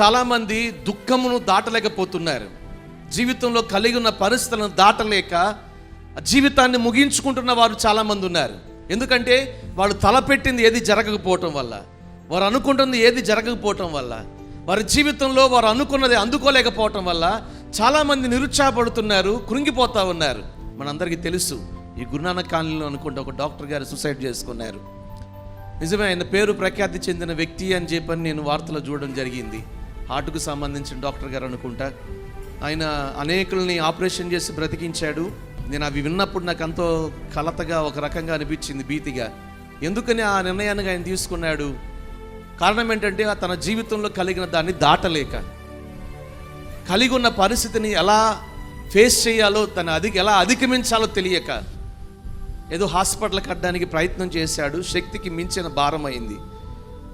చాలామంది దుఃఖమును దాటలేకపోతున్నారు. జీవితంలో కలిగి ఉన్న పరిస్థితులను దాటలేక జీవితాన్ని ముగించుకుంటున్న వారు చాలామంది ఉన్నారు. ఎందుకంటే వాళ్ళు తలపెట్టింది ఏది జరగకపోవటం వల్ల వారు అనుకుంటుంది ఏది జరగకపోవటం వల్ల వారి జీవితంలో వారు అనుకున్నది అందుకోలేకపోవటం వల్ల చాలామంది నిరుత్సాహపడుతున్నారు కృంగిపోతా ఉన్నారు. మనందరికీ తెలుసు ఈ గురునానక్ కాలనీలో అనుకుంటే ఒక డాక్టర్ గారు సూసైడ్ చేసుకున్నారు. నిజమే ఆయన పేరు ప్రఖ్యాతి చెందిన వ్యక్తి అని చెప్పని నేను వార్తలో చూడడం జరిగింది. హార్ట్కు సంబంధించిన డాక్టర్ గారు అనుకుంటా. ఆయన అనేకుల్ని ఆపరేషన్ చేసి బ్రతికించాడు. నేను అవి విన్నప్పుడు నాకు ఎంతో కలతగా ఒక రకంగా అనిపించింది భీతిగా. ఎందుకని ఆ నిర్ణయాన్ని ఆయన తీసుకున్నాడు? కారణం ఏంటంటే ఆ తన జీవితంలో కలిగిన దాన్ని దాటలేక. కలిగి ఉన్న పరిస్థితిని ఎలా ఫేస్ చేయాలో తన అధిక ఎలా అధిగమించాలో తెలియక. ఏదో హాస్పిటల్ కట్టడానికి ప్రయత్నం చేశాడు. శక్తికి మించిన భారం అయింది.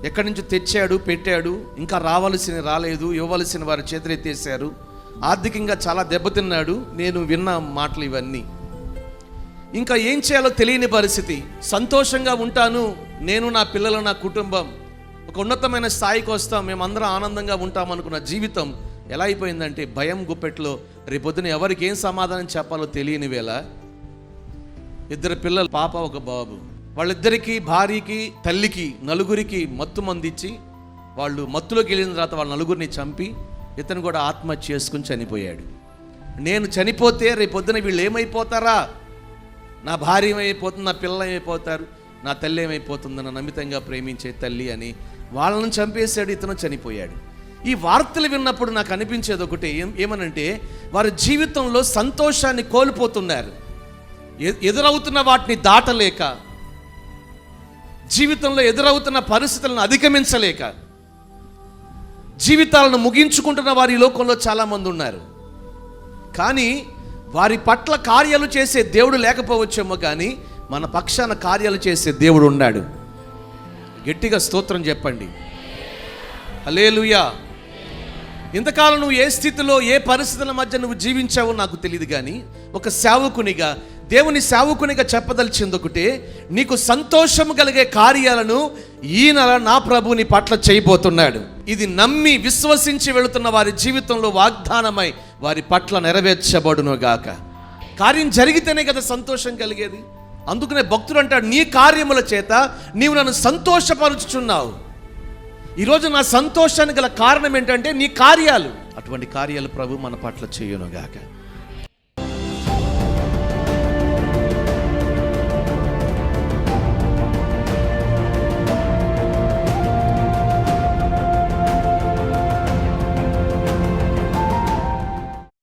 ఎక్కడి నుంచి తెచ్చాడు పెట్టాడు ఇంకా రావాల్సిన రాలేదు ఇవ్వవలసిన వారి చేతులెత్తేసారు ఆర్థికంగా చాలా దెబ్బతిన్నాడు నేను విన్న మాటలు ఇవన్నీ. ఇంకా ఏం చేయాలో తెలియని పరిస్థితి. సంతోషంగా ఉంటాను నేను నా పిల్లలు నా కుటుంబం. ఒక ఉన్నతమైన స్థాయికి వస్తాం మేమందరం ఆనందంగా ఉంటాం అనుకున్న జీవితం ఎలా అయిపోయిందంటే భయం గుప్పెట్లో రేపొద్దున ఎవరికి ఏం సమాధానం చెప్పాలో తెలియని వేళ ఇద్దరు పిల్లలు పాప ఒక బాబు. వాళ్ళిద్దరికీ భార్యకి తల్లికి నలుగురికి మత్తు మందిచ్చి వాళ్ళు మత్తులోకి వెళ్ళిన తర్వాత వాళ్ళ నలుగురిని చంపి ఇతను కూడా ఆత్మహత్య చేసుకుని చనిపోయాడు. నేను చనిపోతే రేపొద్దున వీళ్ళు ఏమైపోతారా? నా భార్య ఏమైపోతుంది నా పిల్లలు ఏమైపోతారు నా తల్లి ఏమైపోతుందని నమితంగా ప్రేమించే తల్లి అని వాళ్ళని చంపేశాడు ఇతను చనిపోయాడు. ఈ వార్తలు విన్నప్పుడు నాకు అనిపించేది ఒకటి ఏం ఏమనంటే వారి జీవితంలో సంతోషాన్ని కోల్పోతున్నారు. ఎ- ఎదురవుతున్న వాటిని దాటలేక జీవితంలో ఎదురవుతున్న పరిస్థితులను అధిగమించలేక జీవితాలను ముగించుకుంటున్న వారి లోకంలో చాలామంది ఉన్నారు. కానీ వారి పట్ల కార్యాలు చేసే దేవుడు లేకపోవచ్చేమో కానీ మన పక్షాన కార్యాలు చేసే దేవుడు ఉన్నాడు. గట్టిగా స్తోత్రం చెప్పండి. అలేలుయా ఇంతకాలం నువ్వు ఏ స్థితిలో ఏ పరిస్థితుల మధ్య నువ్వు జీవించావో నాకు తెలియదు కానీ ఒక సేవకునిగా దేవుని సేవకునిగా చెప్పదలిచింది ఒకటి నీకు సంతోషం కలిగే కార్యాలను ఈయన నా ప్రభు నీ పట్ల చేయబోతున్నాడు. ఇది నమ్మి విశ్వసించి వెళుతున్న వారి జీవితంలో వాగ్దానమై వారి పట్ల నెరవేర్చబడును గాక. కార్యం జరిగితేనే కదా సంతోషం కలిగేది. అందుకనే భక్తుడు అంటాడు నీ కార్యముల చేత నీవు నన్ను సంతోషపరుచుచున్నావు. ఈరోజు నా సంతోషానికి గల కారణం ఏంటంటే నీ కార్యాలు. అటువంటి కార్యాలు ప్రభు మన పట్ల చేయునుగాక